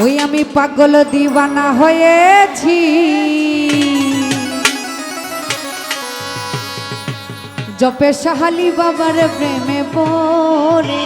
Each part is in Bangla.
ওই আমি পাগল দিবানা হয়েছি। জপে সাহালি বাবার প্রেমে পড়ে।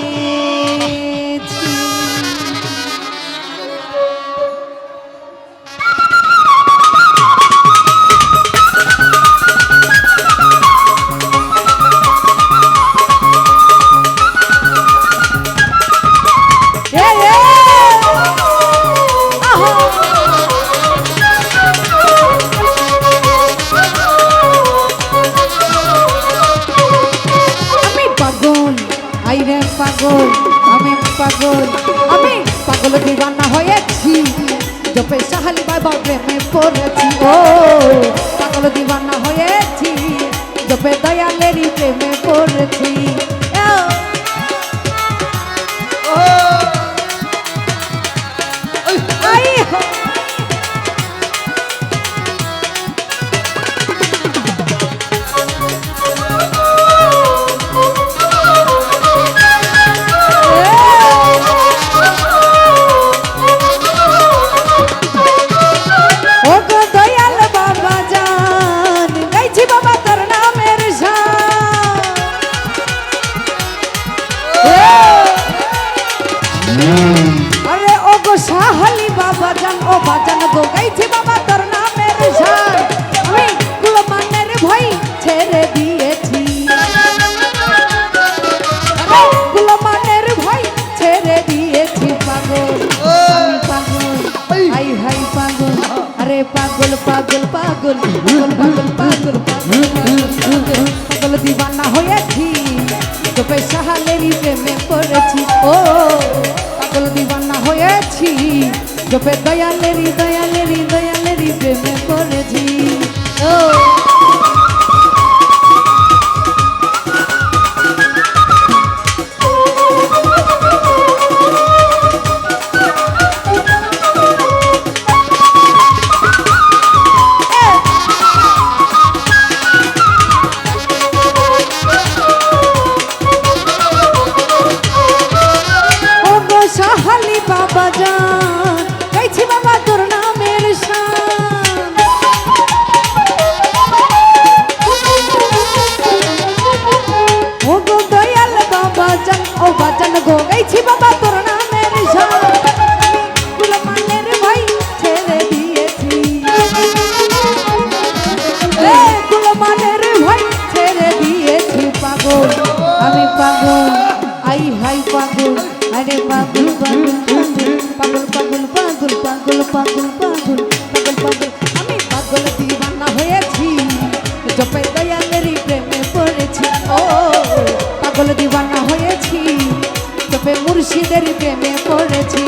জপে দয়ালেরি দয়ালেরি দয়ালেরি প্রেমে পড়েছি। ও। পাগল পাগল পাগল পাগল পাগল পাগল। আমি পাগল দিবানা হয়েছি, জপে দয়ালেরই প্রেমে পড়েছি। ও, পাগল দিবানা হয়েছি, জপে মুর্শিদের প্রেমে পড়েছি।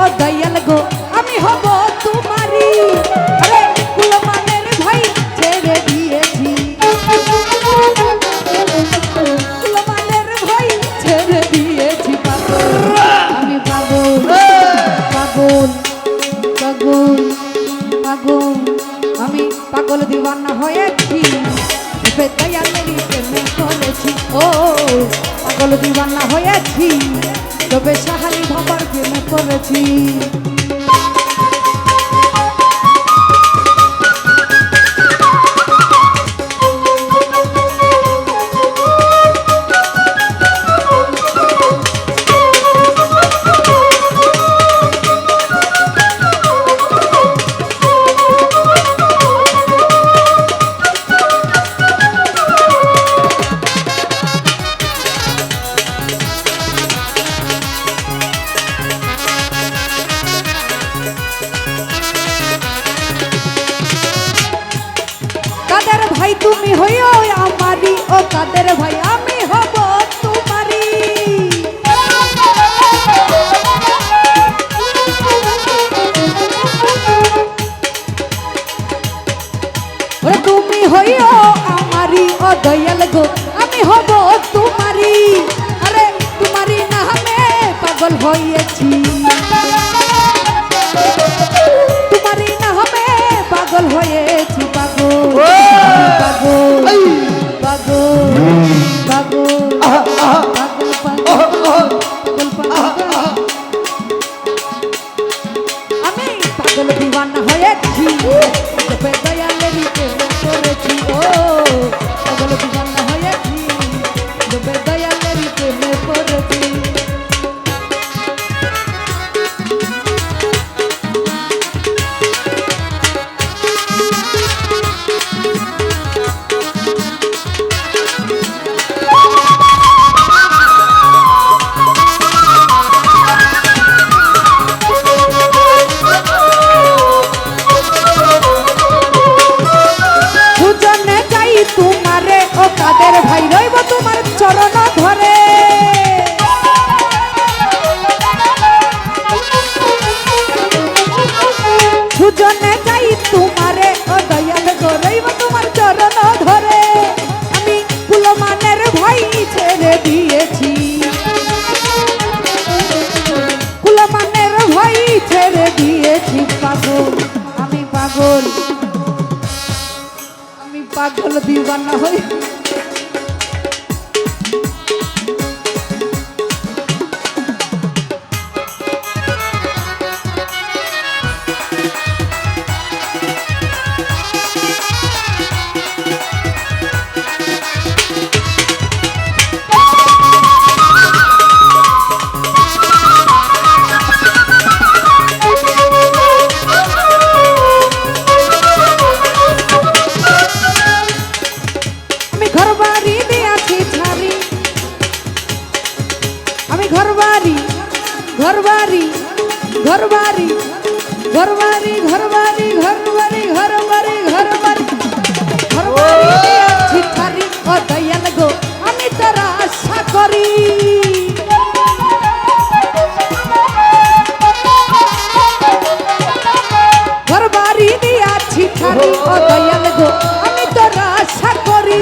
ও দয়াল গো, আমি হব তোমারি আরে কুলমানের ভাই ছেড়ে দিয়েছি। কুলমানের ভাই ছেড়ে দিয়েছি পাগল। আমি পাগল পাগল পাগল পাগল। আমি পাগল দিওয়ানা ও পাগল দিওয়ানা হয়েছি। তবে সাহারি ভাবার প্রেমে করেছি। কাদের ভাই, আমি হব তোমারি তুমি হইও আমারি ও দয়াল গো, আমি হব তোমারি আরে তোমারি পাগল আমি ঘর বাড়ি ঘর বাড়ি ঘর বাড়ি ঘর বাড়ি ঘর বাড়ি ঘর বাড়ি ঘর বাড়ি ঘর বাড়ি ঘর বাড়ি দিয়াছি ছাড়ি ও দয়াল গো, আমি তোরা আশা করি। ঘর বাড়ি দিয়াছি ছাড়ি ও গো, আমি তোরা আশা করি।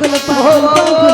পাগল পাগল।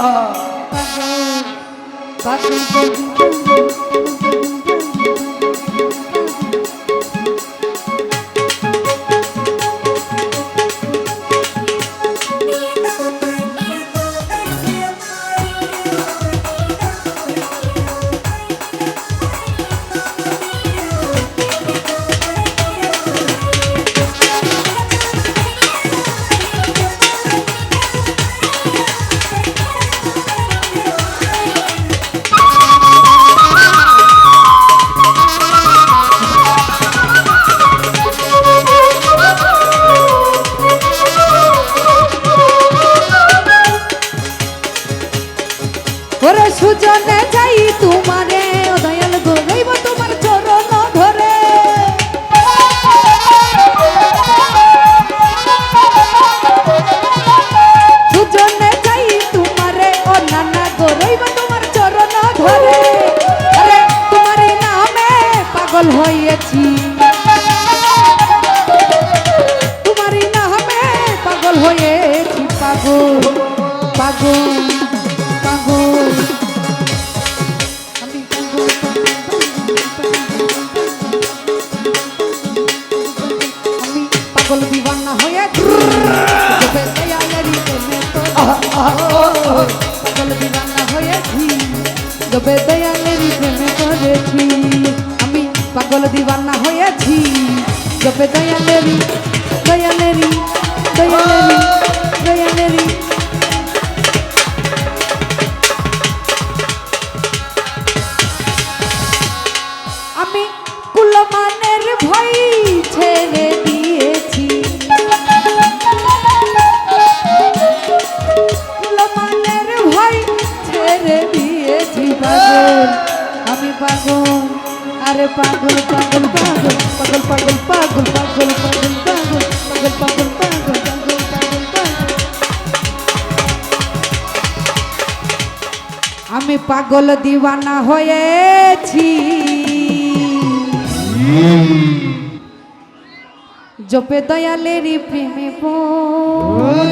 Ah. পাগল পাগল তবে দয়ালের প্রেমে করেছি। আমি পাগল দিবানা হয়েছি। তবে দয়ালের পাগল পাগল পাগল পাগল পাগল পাগল পাগল পাগল পাগল পাগল পাগল পাগল পাগল পাগল পাগল পাগল আমি পাগল দিওয়ানা হয়েছি জপে দয়ালেরই প্রেমে পড়